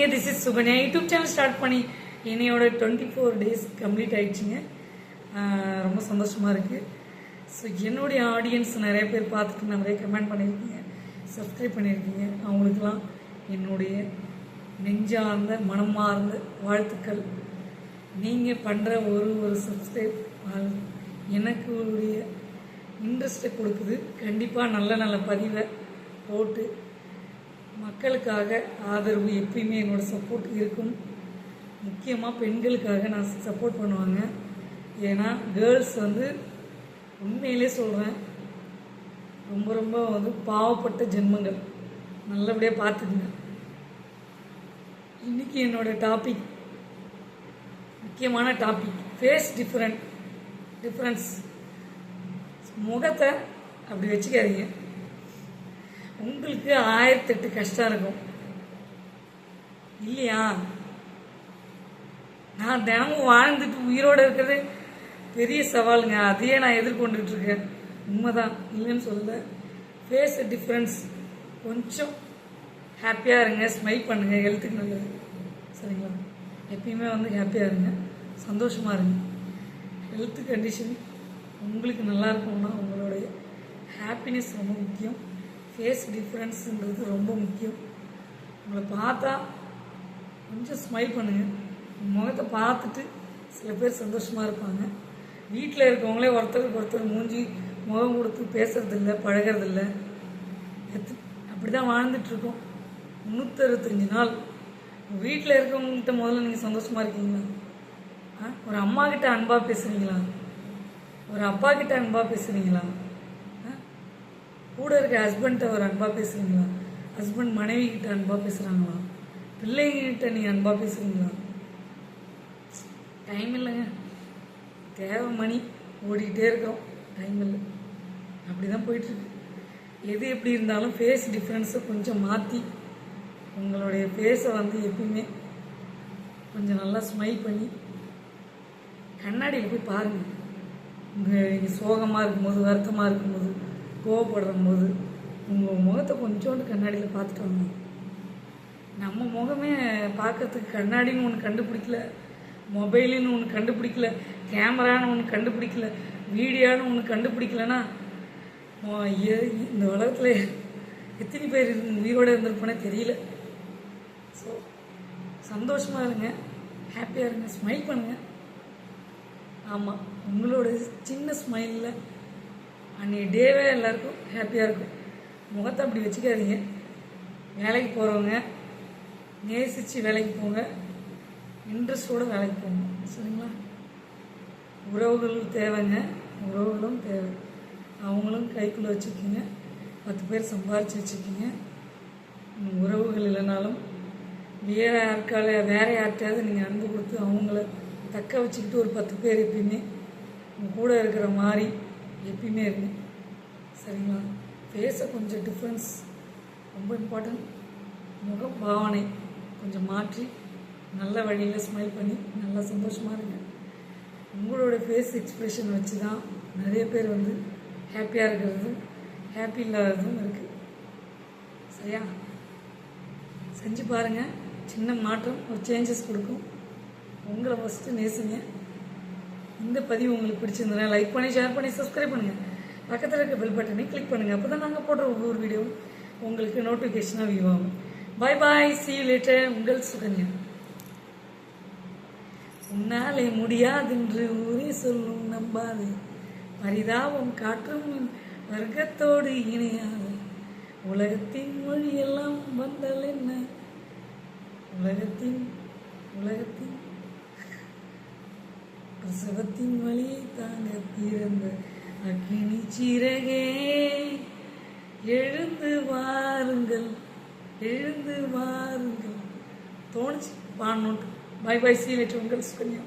இருக்கீங்க this is Sukanya YouTube channel start பண்ணி என்னையோட டுவெண்ட்டி ஃபோர் டேஸ் கம்ப்ளீட் ஆயிடுச்சுங்க ரொம்ப சந்தோஷமாக இருக்குது ஸோ என்னுடைய ஆடியன்ஸ் நிறைய பேர் பார்த்துட்டு நிறைய கமெண்ட் பண்ணியிருக்கீங்க. சப்ஸ்கிரைப் பண்ணியிருக்கீங்க. அவங்களுக்கெல்லாம் என்னுடைய நெஞ்சார்ந்த மனமார்ந்த வாழ்த்துக்கள். நீங்கள் பண்ணுற ஒரு ஒரு சப்ஸ்கிரைப் எனக்கு உடைய இன்ட்ரெஸ்ட்டை கொடுக்குது. கண்டிப்பாக நல்ல நல்ல பதிவை போட்டு மக்களுக்காக ஆதரவு எப்பயுமே என்னோட சப்போர்ட் இருக்கும். முக்கியமாக பெண்களுக்காக நான் சப்போர்ட் பண்ணுவாங்க. ஏன்னா கேர்ள்ஸ் வந்து உண்மையிலே சொல்கிறேன் ரொம்ப ரொம்ப வந்து பாவப்பட்ட ஜென்மங்கள். நல்லபடியாக பார்த்துக்குங்க. இன்னைக்கு என்னோட டாபிக் முக்கியமான டாபிக் ஃபேஸ் டிஃப்ரெண்ட் டிஃப்ரென்ஸ் முகத்தை அப்படி வச்சுக்காதீங்க. உங்களுக்கு ஆயிரத்தெட்டு கஷ்டம் இருக்கும். இல்லையா? நான் தினமும் வாழ்ந்துட்டு உயிரோடு இருக்கிறது பெரிய சவாலுங்க. அதையே நான் எதிர்கொண்டுட்டு இருக்கேன். உண்மைதான். இல்லைன்னு சொல்லல. ஃபேஸ் டிஃப்ரென்ஸ் கொஞ்சம் ஹாப்பியாக இருங்க. ஸ்மைல் பண்ணுங்க. ஹெல்த்துக்கு நல்லது. சரிங்களா? எப்பயுமே வந்து ஹாப்பியாக இருங்க. சந்தோஷமாக இருங்க. ஹெல்த் கண்டிஷன் உங்களுக்கு நல்லா இருக்கணும்னா உங்களுடைய ஹாப்பினஸ் ரொம்ப முக்கியம். ஃபேஸ் டிஃப்ரென்ஸுன்றது ரொம்ப முக்கியம். உங்களை பார்த்தா கொஞ்சம் ஸ்மைல் பண்ணுங்க. முகத்தை பார்த்துட்டு சில பேர் சந்தோஷமாக இருப்பாங்க. வீட்டில் இருக்கவங்களே ஒருத்தருக்கு ஒருத்தர் மூஞ்சி முகம் கொடுத்து பேசுறதில்ல பழகிறதில்ல. எத்து அப்படி தான் வாழ்ந்துட்டுருக்கோம். முந்நூற்றறுபத்தஞ்சு நாள். வீட்டில் இருக்கவங்ககிட்ட முதல்ல நீங்கள் சந்தோஷமாக இருக்கீங்களா? ஆ ஒரு அம்மா கிட்ட அன்பாக பேசுகிறீங்களா ஒரு அப்பா கிட்ட அன்பாக பேசுகிறீங்களா கூட இருக்க ஹஸ்பண்ட்ட ஒரு அன்பாக பேசுகிறீங்களா ஹஸ்பண்ட் மனைவி கிட்ட அன்பாக பேசுகிறாங்களா பிள்ளைங்கிட்ட நீ அன்பாக பேசுகிறீங்களா டைம் இல்லைங்க. தேவை மணி ஓடிக்கிட்டே இருக்கோம். டைம் இல்லை. அப்படி தான் போயிட்டுருக்கு. எது எப்படி இருந்தாலும் ஃபேஸ் டிஃப்ரென்ஸை கொஞ்சம் மாற்றி உங்களுடைய ஃபேஸை வந்து எப்பயுமே கொஞ்சம் நல்லா ஸ்மைல் பண்ணி கண்ணாடியில் போய் பாருங்கள் உங்கள் நீங்கள் சோகமாக இருக்கும்போது வருத்தமாக இருக்கும்போது கோவப்படுற போது உங்கள் முகத்தை கொஞ்சோண்டு கண்ணாடியில் பார்த்துட்டு நம்ம முகமே பார்க்கறதுக்கு கண்ணாடின்னு ஒன்று கண்டுபிடிக்கல மொபைலுன்னு ஒன்று கண்டுபிடிக்கல கேமரான்னு ஒன்று கண்டுபிடிக்கல வீடியோன்னு ஒன்று கண்டுபிடிக்கலன்னா இந்த உலகத்தில் எத்தனை பேர் இருந்து- உயிரோடு இருந்திருப்போனே தெரியல. ஸோ சந்தோஷமாக இருங்க ஹாப்பியாக இருங்க ஸ்மைல் பண்ணுங்கள் ஆமாம் உங்களோட சின்ன ஸ்மைலில் அன்றைய டேவே எல்லாருக்கும் ஹாப்பியாக இருக்கும். முகத்தை அப்படி வச்சுக்காதீங்க. வேலைக்கு போகிறவங்க நேசித்து வேலைக்கு போங்க. இன்ட்ரெஸ்டோடு வேலைக்கு போங்க. சரிங்களா? உறவுகள் தேவைங்க. உறவுகளும் தேவை. அவங்களும் கைக்குள்ளே வச்சுக்கோங்க பத்து பேர் சம்பாரித்து வச்சுக்கிங்க உறவுகள் இல்லைனாலும் வேற யாருக்கால வேற யார்கிட்டயாவது நீங்கள் அன்பு கொடுத்து அவங்கள தக்க வச்சுக்கிட்டு ஒரு பத்து பேர் எப்பயுமே உங்க கூட இருக்கிற மாதிரி எப்பயுமே இருங்க சரிங்களா? ஃபேஸை கொஞ்சம் டிஃப்ரென்ஸ் ரொம்ப இம்பார்ட்டன்ட் முக பாவனை கொஞ்சம் மாற்றி நல்ல வழியில் ஸ்மைல் பண்ணி நல்லா சந்தோஷமாக இருங்க. உங்களோட ஃபேஸ் எக்ஸ்ப்ரெஷன் வச்சு தான் நிறைய பேர் வந்து ஹாப்பியாக இருக்கிறதும் ஹாப்பி இல்லாததும் இருக்குது சரியா? செஞ்சு பாருங்கள் சின்ன மாற்றம் ஒரு சேஞ்சஸ் கொடுக்கும். உங்களை ஃபஸ்ட்டு நேசுங்க. இந்த பதிவு உங்களுக்கு பிடிச்சிருந்தனா லைக் பண்ணி ஷேர் பண்ணி சப்ஸ்கிரைப் பண்ணுங்கள் பக்கத்தில் இருக்க பெல் பட்டனை கிளிக் பண்ணுங்கள் அப்போ தான் நாங்கள் போடுற ஒவ்வொரு வீடியோவும் உங்களுக்கு நோட்டிஃபிகேஷனாக வியூ ஆகும். பாய் பாய் சி லேட்டர் உங்கள் சுகன்யா. உன்னாலே முடியாதென்று ஊரே சொல்லும் நம்பாது. பரிதாபம் காற்றும் வர்க்கத்தோடு இணையாது. உலகத்தின் மொழியெல்லாம் வந்தால் என்ன? உலகத்தின் உலகத்தின் பிரசவத்தின் வழி தாங்க பிறந்த அக்னி சிறகே. எழுந்து வாருங்கள் எழுந்து வாருங்கள். தோணுச்சு? பாடணும் பை பை சீ உங்கள் சுகன்யா.